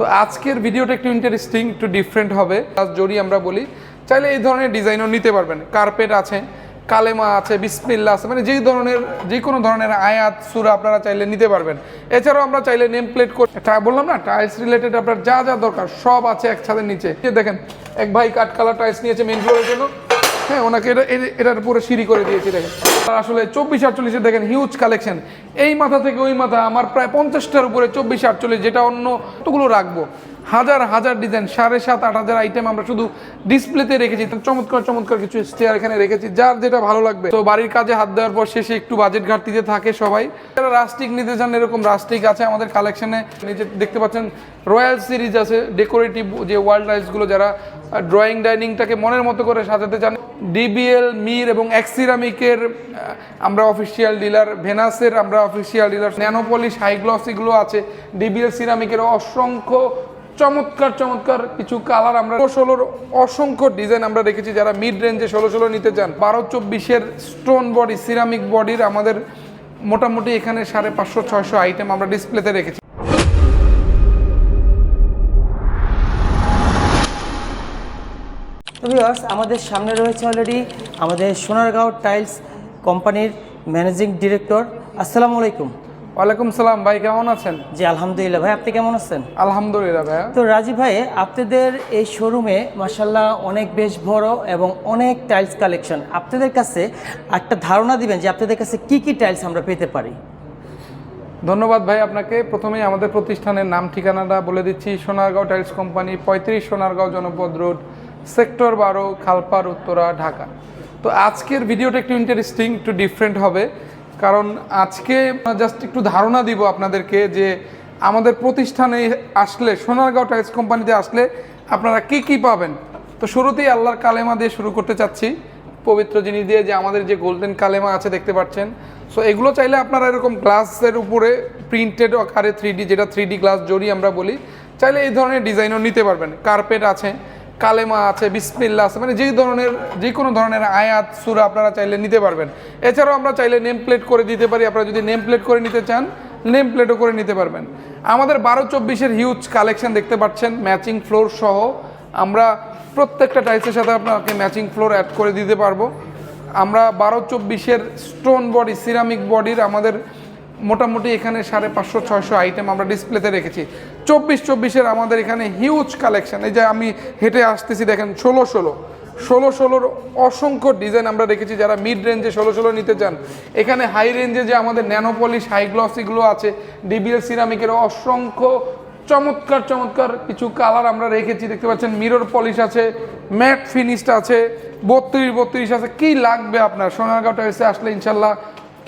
তো আজকের ভিডিওটা একটু ইন্টারেস্টিং একটু ডিফারেন্ট হবে। জরি আমরা বলি, চাইলে এই ধরনের ডিজাইনও নিতে পারবেন। কার্পেট আছে, কালেমা আছে, বিসমিল্লা আছে মানে যেই ধরনের যে কোনো ধরনের আয়াত, সুরা আপনারা চাইলে নিতে পারবেন। এছাড়াও আমরা চাইলে নেম প্লেট করে বললাম না টাইলস রিলেটেড আপনার যা যা দরকার, সব আছে এক ছাদের নিচে দেখেন, এক ভাই কাঠ কালার টাইলস নিয়েছে মেন ফ্লোরের জন্য। হ্যাঁ ওনাকে এটা এটার পুরো সিঁড়ি করে দিয়েছি, দেখেন। আসলে চব্বিশ আটচল্লিশে দেখেন হিউজ কালেকশন এই মাথা থেকে ওই মাথা আমার প্রায় পঞ্চাশটার উপরে চব্বিশ আটচল্লিশ, যেটা অন্য কতগুলো রাখব? হাজার হাজার ডিজাইন সাড়ে সাত, আট হাজার আইটেম আমরা শুধু ডিসপ্লেতে রেখেছি। চমৎকার চমৎকার কিছু স্টেয়ার এখানে রেখেছি, যার যেটা ভালো লাগবে। তো বাড়ির কাজে হাত দেওয়ার পর শেষে একটু বাজেট ঘাটতিতে থাকে সবাই। যারা রাস্টিক নিতে চান, এরকম রাস্টিক আছে আমাদের কালেকশনে নিচে দেখতে পাচ্ছেন রয়্যাল সিরিজ আছে ডেকোরেটিভ যে ওয়ার্ল্ড রাইসগুলো যারা ড্রয়িং ডাইনিংটাকে মনের মতো করে সাজাতে চান ডিবিএল মির এবং এক্সিরামিকের আমরা অফিসিয়াল ডিলার ভেনাসের আমরা অফিসিয়াল ডিলার ন্যানোপলিশ হাইগ্লস এগুলো আছে। ডিবিএল সিরামিকের অসংখ্য চমৎকার চমৎকার কিছু কালার আমরা ষোলোর অসংখ্য ডিজাইন আমরা রেখেছি যারা মিড রেঞ্জে ষোলো ষোলো নিতে চান। বারো চব্বিশের স্টোন বডি সিরামিক বডির আমাদের মোটামুটি এখানে সাড়ে পাঁচশো, ছয়শো আইটেম আমরা ডিসপ্লেতে রেখেছি। ভিউয়ার্স আমাদের সামনে রয়েছে অলরেডি আমাদের সোনারগাঁও টাইলস কোম্পানির ম্যানেজিং ডিরেক্টর আসসালামু আলাইকুম। ওয়ালাইকুম সালাম ভাই কেমন আছেন? জি আলহামদুলিল্লাহ ভাই আপনি কেমন আছেন? আলহামদুলিল্লাহ ভাইয়া। তো রাজীব ভাই আপনাদের এই শোরুমে মাসাল্লাহ অনেক বেশ বড় এবং অনেক টাইলস কালেকশন আপনাদের কাছে একটা ধারণা দিবেন যে আপনাদের কাছে কি কি টাইলস আমরা পেতে পারি? ধন্যবাদ ভাই আপনাকে। প্রথমেই আমাদের প্রতিষ্ঠানের নাম ঠিকানাটা বলে দিচ্ছি সোনারগাঁও টাইলস কোম্পানি পঁয়ত্রিশ সোনারগাঁও জনপদ রোড সেক্টর বারো, খালপার, উত্তরা, ঢাকা। তো আজকের ভিডিওটা একটু ইন্টারেস্টিং একটু ডিফারেন্ট হবে। কারণ আজকে জাস্ট একটু ধারণা দিব আপনাদেরকে যে আমাদের প্রতিষ্ঠানে আসলে, সোনারগাঁও টাইলস কোম্পানিতে আসলে আপনারা কি কি পাবেন। তো শুরুতেই আল্লাহর কালেমা দিয়ে শুরু করতে চাচ্ছি। পবিত্র জিনিস দিয়ে যে আমাদের যে গোল্ডেন কালেমা আছে দেখতে পাচ্ছেন। সো এগুলো চাইলে আপনারা এরকম গ্লাসের উপরে প্রিন্টেড আকারে থ্রি ডি যেটা থ্রি ডি গ্লাস জড়ি আমরা বলি, চাইলে এই ধরনের ডিজাইনও নিতে পারবেন। কার্পেট আছে কালেমা আছে বিসমিল্লা আছে মানে যেই ধরনের যে কোনো ধরনের আয়াত, সুরা আপনারা চাইলে নিতে পারবেন। এছাড়াও আমরা চাইলে নেম প্লেট করে দিতে পারি, আপনারা যদি নেম প্লেট করে নিতে চান নেম প্লেটও করে নিতে পারবেন। আমাদের বারো চব্বিশের হিউজ কালেকশন দেখতে পাচ্ছেন ম্যাচিং ফ্লোর সহ। আমরা প্রত্যেকটা টাইলসের সাথে আপনাকে ম্যাচিং ফ্লোর অ্যাড করে দিতে পারব। আমরা বারো চব্বিশের স্টোন বডি সিরামিক বডির আমাদের মোটামুটি এখানে সাড়ে পাঁচশো, ছয়শো আইটেম আমরা ডিসপ্লেতে রেখেছি। চব্বিশ চব্বিশের আমাদের এখানে হিউজ কালেকশন এই যে আমি হেঁটে আসতেছি, দেখেন ষোলো ষোলো। ষোলো ষোলোর অসংখ্য ডিজাইন আমরা রেখেছি যারা মিড রেঞ্জে ষোলো ষোলো নিতে চান। এখানে হাই রেঞ্জে যে আমাদের ন্যানোপলিশ হাই গ্লসিগুলো আছে ডিবিএল সিরামিকের অসংখ্য চমৎকার চমৎকার কিছু কালার আমরা রেখেছি। দেখতে পাচ্ছেন মিরর পলিশ আছে ম্যাট ফিনিশড আছে, বত্রিশ বত্রিশ আছে, কি লাগবে আপনার? সোনারগাঁও টাইলসে আসলে ইনশাল্লাহ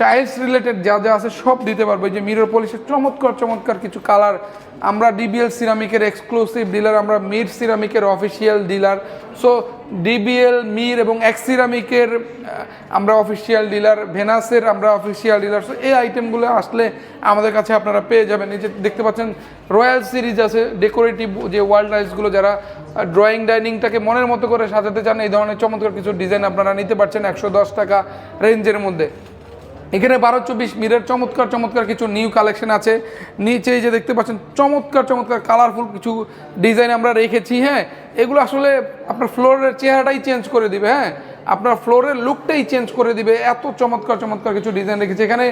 টাইলস রিলেটেড যা যা আছে সব দিতে পারব। যে মিরর পলিশের চমৎকার চমৎকার কিছু কালার আমরা ডিবিএল সিরামিকের এক্সক্লুসিভ ডিলার আমরা Mir সিরামিকের official dealer so DBL Mir এবং এক্স সিরামিকের আমরা অফিসিয়াল ডিলার ভেনাসের আমরা অফিসিয়াল ডিলার সো এই আইটেমগুলো আসলে আমাদের কাছে আপনারা পেয়ে যাবেন। যে দেখতে পাচ্ছেন রয়্যাল সিরিজ আছে। ডেকোরেটিভ যে ওয়ার্ল্ড রাইসগুলো যারা ড্রয়িং ডাইনিংটাকে মনের মতো করে সাজাতে চান, এই ধরনের চমৎকার কিছু ডিজাইন আপনারা নিতে পারছেন একশো দশ টাকা রেঞ্জের মধ্যে। এখানে বারো, চব্বিশ মিরের চমৎকার চমৎকার কিছু নিউ কালেকশন আছে। নিচে যে দেখতে পাচ্ছেন, চমৎকার চমৎকার কালারফুল কিছু ডিজাইন আমরা রেখেছি হ্যাঁ। এগুলো আসলে আপনার ফ্লোরের চেহারাটাই চেঞ্জ করে দিবে হ্যাঁ। আপনার ফ্লোরের লুকটাই চেঞ্জ করে দিবে। এত চমৎকার চমৎকার কিছু ডিজাইন রেখেছি। এখানে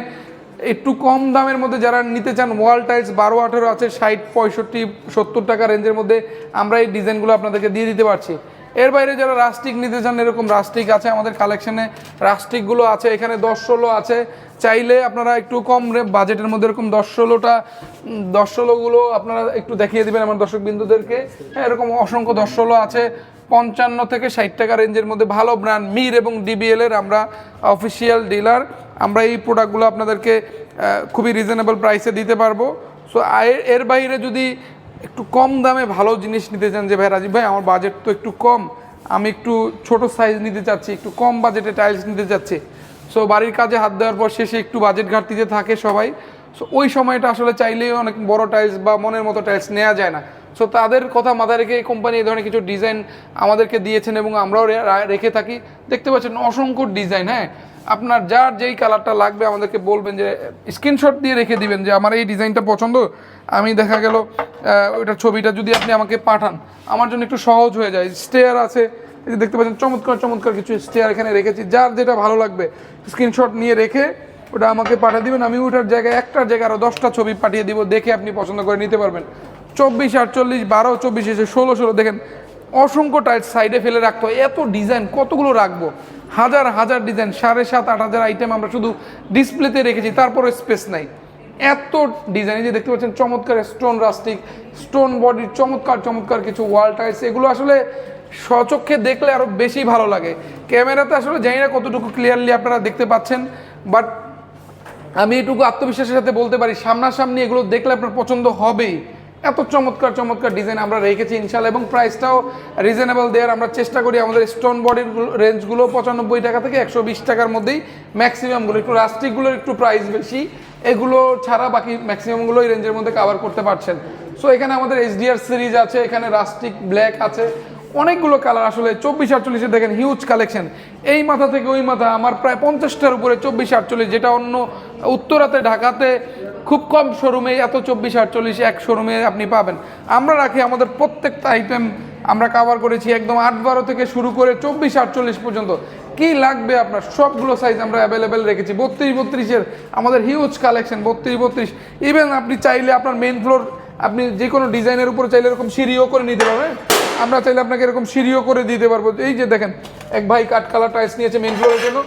একটু কম দামের মধ্যে যারা নিতে চান ওয়াল টাইলস বারো, আঠেরো আছে, ষাট, পঁয়ষট্টি, সত্তর টাকা রেঞ্জের মধ্যে আমরা এই ডিজাইনগুলো আপনাদেরকে দিয়ে দিতে পারছি। এর বাইরে যারা রাস্টিক নিতে চান এরকম রাস্টিক আছে আমাদের কালেকশনে রাস্টিকগুলো আছে, এখানে দশ ষোলো আছে। চাইলে আপনারা একটু কম বাজেটের মধ্যে এরকম দশ ষোলোটা দশ ষোলোগুলো আপনারা একটু দেখিয়ে দেবেন আমার দর্শক বিন্দুদেরকে। হ্যাঁ এরকম অসংখ্য দশ ষোলো আছে। পঞ্চান্ন থেকে ষাট টাকা রেঞ্জের মধ্যে ভালো ব্র্যান্ড মির এবং ডিবিএল এর আমরা অফিসিয়াল ডিলার আমরা এই প্রোডাক্টগুলো আপনাদেরকে খুবই রিজনেবল প্রাইসে দিতে পারব। সো এর বাইরে যদি একটু কম দামে ভালো জিনিস নিতে চান যে, ভাই রাজীব ভাই, আমার বাজেট তো একটু কম। আমি একটু ছোট সাইজ নিতে চাচ্ছি, একটু কম বাজেটে টাইলস নিতে চাচ্ছি। সো বাড়ির কাজে হাত দেওয়ার পর শেষে একটু বাজেট ঘাটতিতে থাকে সবাই। সো ওই সময়টা আসলে চাইলেই অনেক বড় টাইলস বা মনের মতো টাইলস নেওয়া যায় না। সো তাদের কথা মাথায় রেখে এই কোম্পানি এই ধরনের কিছু ডিজাইন আমাদেরকে দিয়েছেন এবং আমরাও রেখে থাকি। দেখতে পাচ্ছেন অসংখ্য ডিজাইন হ্যাঁ? আপনার যার যেই কালারটা লাগবে আমাদেরকে বলবেন যে স্ক্রিনশট দিয়ে রেখে দিবেন যে, আমার এই ডিজাইনটা পছন্দ। আমি দেখা গেল ওইটার ছবিটা যদি আপনি আমাকে পাঠান, আমার জন্য একটু সহজ হয়ে যায়। স্টেয়ার আছে, এই যে দেখতে পাচ্ছেন, চমৎকার চমৎকার কিছু স্টেয়ার এখানে রেখেছি। যার যেটা ভালো লাগবে স্ক্রিনশট নিয়ে রেখে ওটা আমাকে পাঠিয়ে দিবেন। আমি ওটার জায়গায়, একটার জায়গায় আরও দশটা ছবি পাঠিয়ে দিব, দেখে আপনি পছন্দ করে নিতে পারবেন। চব্বিশ, আটচল্লিশ, বারো, চব্বিশ, এসে ষোলো ষোলো, দেখেন, অসংখ্য টাইট সাইডে ফেলে রাখতে হয়। এত ডিজাইন কতগুলো রাখব? হাজার হাজার ডিজাইন সাড়ে সাত, আট হাজার আইটেম আমরা শুধু ডিসপ্লেতে রেখেছি তারপরে স্পেস নাই। এত ডিজাইন যে দেখতে পাচ্ছেন, চমৎকার স্টোন রাস্টিক স্টোন বডির চমৎকার চমৎকার কিছু ওয়াল টাইলস এগুলো আসলে স্বচক্ষে দেখলে আরও বেশি ভালো লাগে। ক্যামেরাতে আসলে জানি না কতটুকু ক্লিয়ারলি আপনারা দেখতে পাচ্ছেন বাট আমি এটুকু আত্মবিশ্বাসের সাথে বলতে পারি, সামনাসামনি এগুলো দেখলে আপনার পছন্দ হবেই। এত চমৎকার চমৎকার ডিজাইন আমরা রেখেছি ইনশাল্লাহ এবং প্রাইসটাও রিজনেবল দেওয়ার আমরা চেষ্টা করি আমাদের স্টোন বডির রেঞ্জগুলো পঁচানব্বই টাকা থেকে একশো বিশ টাকার মধ্যেই ম্যাক্সিমামগুলো একটু রাস্টিকগুলোর একটু প্রাইস বেশি, এগুলো ছাড়া বাকি ম্যাক্সিমামগুলো এই রেঞ্জের মধ্যে কভার করতে পারছেন। সো এখানে আমাদের এইচডিআর সিরিজ আছে, এখানে রাস্টিক ব্ল্যাক আছে, অনেকগুলো কালার আসলে চব্বিশ আটচল্লিশে দেখেন হিউজ কালেকশন এই মাথা থেকে ওই মাথা, আমার প্রায় পঞ্চাশটার উপরে চব্বিশ আটচল্লিশ, যেটা অন্য উত্তরাতে, ঢাকাতে খুব কম শোরুমে এত চব্বিশ, আটচল্লিশ, এক শোরুমে আপনি পাবেন। আমরা রাখি আমাদের প্রত্যেকটা আইটেম আমরা কাভার করেছি একদম আট বারো থেকে শুরু করে চব্বিশ, আটচল্লিশ পর্যন্ত। কি লাগবে আপনার? সবগুলো সাইজ আমরা অ্যাভেলেবেল রেখেছি। বত্রিশ, বত্রিশের আমাদের হিউজ কালেকশন বত্রিশ বত্রিশ। ইভেন আপনি চাইলে আপনার মেন ফ্লোর আপনি যে কোনো ডিজাইনের উপরে চাইলে এরকম সিঁড়িও করে নিতে পারবেন। আমরা চাইলে আপনাকে এরকম সিঁড়িও করে দিতে পারব। এই যে দেখেন, এক ভাই কাঠ কালার টাইলস নিয়েছে মেন ফ্লোরের জন্য।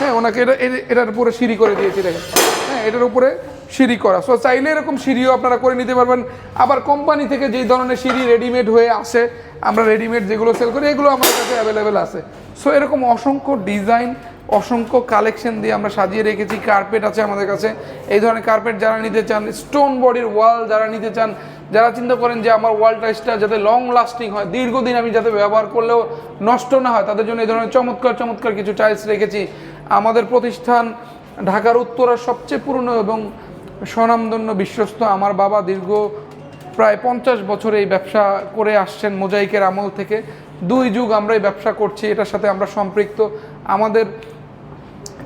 হ্যাঁ ওনাকে এটা, এটার উপরে সিঁড়ি করে দিয়েছি, দেখেন। হ্যাঁ এটার উপরে সিঁড়ি করা। সো চাইলে এরকম সিঁড়িও আপনারা করে নিতে পারবেন। আবার কোম্পানি থেকে যেই ধরনের সিঁড়ি রেডিমেড হয়ে আসে, আমরা রেডিমেড যেগুলো সেল করি, এগুলো আমাদের কাছে অ্যাভেলেবেল আছে। সো এরকম অসংখ্য ডিজাইন অসংখ্য কালেকশন দিয়ে আমরা সাজিয়ে রেখেছি। কার্পেট আছে আমাদের কাছে। এই ধরনের কার্পেট যারা নিতে চান স্টোন বডির ওয়াল যারা নিতে চান, যারা চিন্তা করেন যে আমার ওয়াল টাইসটা যাতে লং লাস্টিং হয়, দীর্ঘদিন আমি যাতে ব্যবহার করলেও নষ্ট না হয়, তাদের জন্য এই ধরনের চমৎকার চমৎকার কিছু টাইলস রেখেছি। আমাদের প্রতিষ্ঠান ঢাকার উত্তরার সবচেয়ে পুরনো এবং স্বনামধন্য বিশ্বস্ত আমার বাবা দীর্ঘ প্রায় পঞ্চাশ বছর এই ব্যবসা করে আসছেন মোজাইকের আমল থেকে। দুই যুগ আমরা এই ব্যবসা করছি, এটার সাথে আমরা সম্পৃক্ত। আমাদের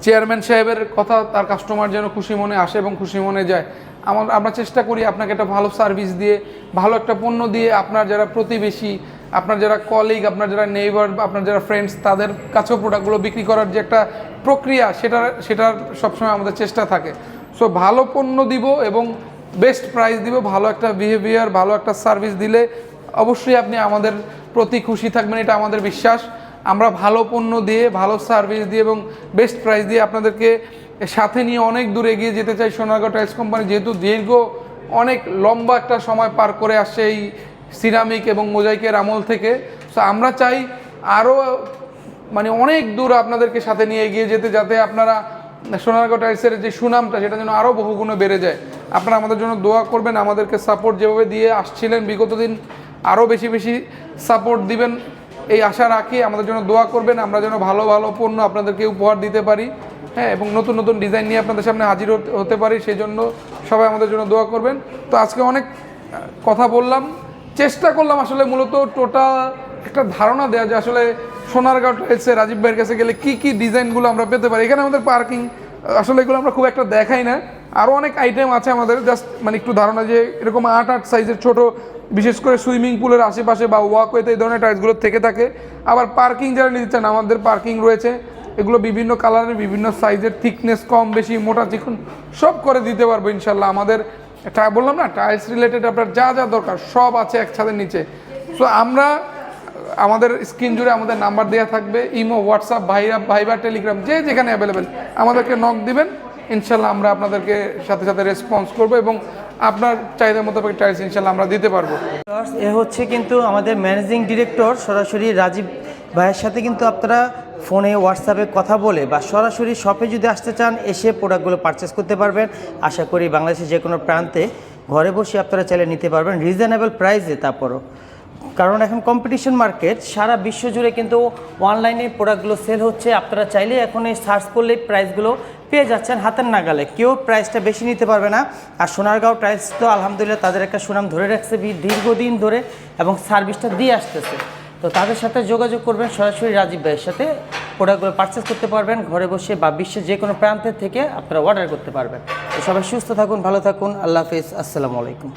চেয়ারম্যান সাহেবের কথা তার কাস্টমার যেন খুশি মনে আসে এবং খুশি মনে যায়। আমার, আমরা চেষ্টা করি আপনাকে একটা ভালো সার্ভিস দিয়ে, ভালো একটা পণ্য দিয়ে আপনার যারা প্রতিবেশী, আপনার যারা কলিগ আপনার যারা নেইবার আপনার যারা ফ্রেন্ডস তাদের কাছেও প্রোডাক্টগুলো বিক্রি করার যে একটা প্রক্রিয়া সেটা সেটার সবসময় আমাদের চেষ্টা থাকে। সো ভালো পণ্য দিব এবং বেস্ট প্রাইস দিব, ভালো একটা বিহেভিয়ার ভালো একটা সার্ভিস দিলে অবশ্যই আপনি আমাদের প্রতি খুশি থাকবেন, এটা আমাদের বিশ্বাস। আমরা ভালো পণ্য দিয়ে, ভালো সার্ভিস দিয়ে এবং বেস্ট প্রাইস দিয়ে আপনাদেরকে সাথে নিয়ে অনেক দূর এগিয়ে যেতে চাই সোনারগাঁও টাইলস কোম্পানি যেহেতু দীর্ঘ অনেক লম্বা একটা সময় পার করে আসছে এই সিরামিক এবং মোজাইকের আমল থেকে। তো আমরা চাই আরও মানে অনেক দূর আপনাদেরকে সাথে নিয়ে এগিয়ে যেতে, যাতে আপনারা সোনারগাঁও টাইলসের যে সুনামটা, সেটা যেন আরও বহুগুণে বেড়ে যায়। আপনারা আমাদের জন্য দোয়া করবেন, আমাদেরকে সাপোর্ট যেভাবে দিয়ে আসছিলেন, বিগত দিন আরও বেশি বেশি সাপোর্ট দিবেন। এই আশা রাখি আমাদের জন্য দোয়া করবেন, আমরা যেন ভালো ভালো পণ্য আপনাদেরকে উপহার দিতে পারি হ্যাঁ এবং নতুন নতুন ডিজাইন নিয়ে আপনাদের সামনে হাজির হতে পারি সেই জন্য সবাই আমাদের জন্য দোয়া করবেন। তো আজকে অনেক কথা বললাম। চেষ্টা করলাম আসলে মূলত টোটাল একটা ধারণা দেওয়া যে আসলে সোনারগাঁও টাইলসে রাজীব ভাইয়ের কাছে গেলে কি কি ডিজাইনগুলো আমরা পেতে পারি? এখানে আমাদের পার্কিং, আসলে এগুলো আমরা খুব একটা দেখাই না। আরও অনেক আইটেম আছে আমাদের জাস্ট মানে একটু ধারণা যে এরকম আট আট সাইজের ছোট, বিশেষ করে সুইমিং পুলের আশেপাশে বা ওয়াকওয়েতে এই ধরনের টাইলসগুলো থেকে থাকে। আবার পার্কিং যারা নিতে চান, আমাদের পার্কিং রয়েছে। এগুলো বিভিন্ন কালারের বিভিন্ন সাইজের থিকনেস কম, বেশি, মোটা, চিকন, সব করে দিতে পারব ইনশাল্লাহ আমাদের বললাম না টাইলস রিলেটেড আপনার যা যা দরকার সব আছে এক ছাদের নিচে। সো আমরা আমাদের স্ক্রিন জুড়ে আমাদের নাম্বার দেওয়া থাকবে, ইমো, হোয়াটসঅ্যাপ, ভাইরা, ভাইবার, টেলিগ্রাম, যে যেখানে অ্যাভেলেবেল আমাদেরকে নক দিবেন, ইনশাল্লাহ আমরা আপনাদেরকে সাথে সাথে রেসপন্স করব এবং আপনার চাহিদা মোতাবেক টাইলস ইনশাল্লাহ আমরা দিতে পারব। এ হচ্ছে কিন্তু আমাদের ম্যানেজিং ডিরেক্টর সরাসরি রাজীব ভাইয়ের সাথে কিন্তু আপনারা ফোনে হোয়াটসঅ্যাপে কথা বলে বা সরাসরি শপে যদি আসতে চান, এসে প্রোডাক্টগুলো পারচেস করতে পারবেন। আশা করি বাংলাদেশের যে কোনো প্রান্তে ঘরে বসে আপনারা চাইলে নিতে পারবেন। রিজনেবল প্রাইসে তারপরও। কারণ এখন কম্পিটিশন মার্কেট সারা বিশ্ব জুড়ে কিন্তু অনলাইনে প্রোডাক্টগুলো সেল হচ্ছে। আপনারা চাইলে এখন এই সার্চ করলে প্রাইসগুলো পেয়ে যাচ্ছেন হাতের নাগালে। কেউ প্রাইসটা বেশি নিতে পারবে না। আর সোনারগাঁও টাইলস তো আলহামদুলিল্লাহ তাদের একটা সুনাম ধরে রাখছে দীর্ঘদিন ধরে এবং সার্ভিসটা দিয়ে আসতেছে। তো তাদের সাথে যোগাযোগ করবেন সরাসরি রাজীব ভাইয়ের সাথে। প্রোডাক্টগুলো পারচেস করতে পারবেন ঘরে বসে বা বিশ্বের যে কোনো প্রান্তের থেকে আপনারা অর্ডার করতে পারবেন। তো সবাই সুস্থ থাকুন, ভালো থাকুন। আল্লাহ হাফিজ। আসসালামু আলাইকুম।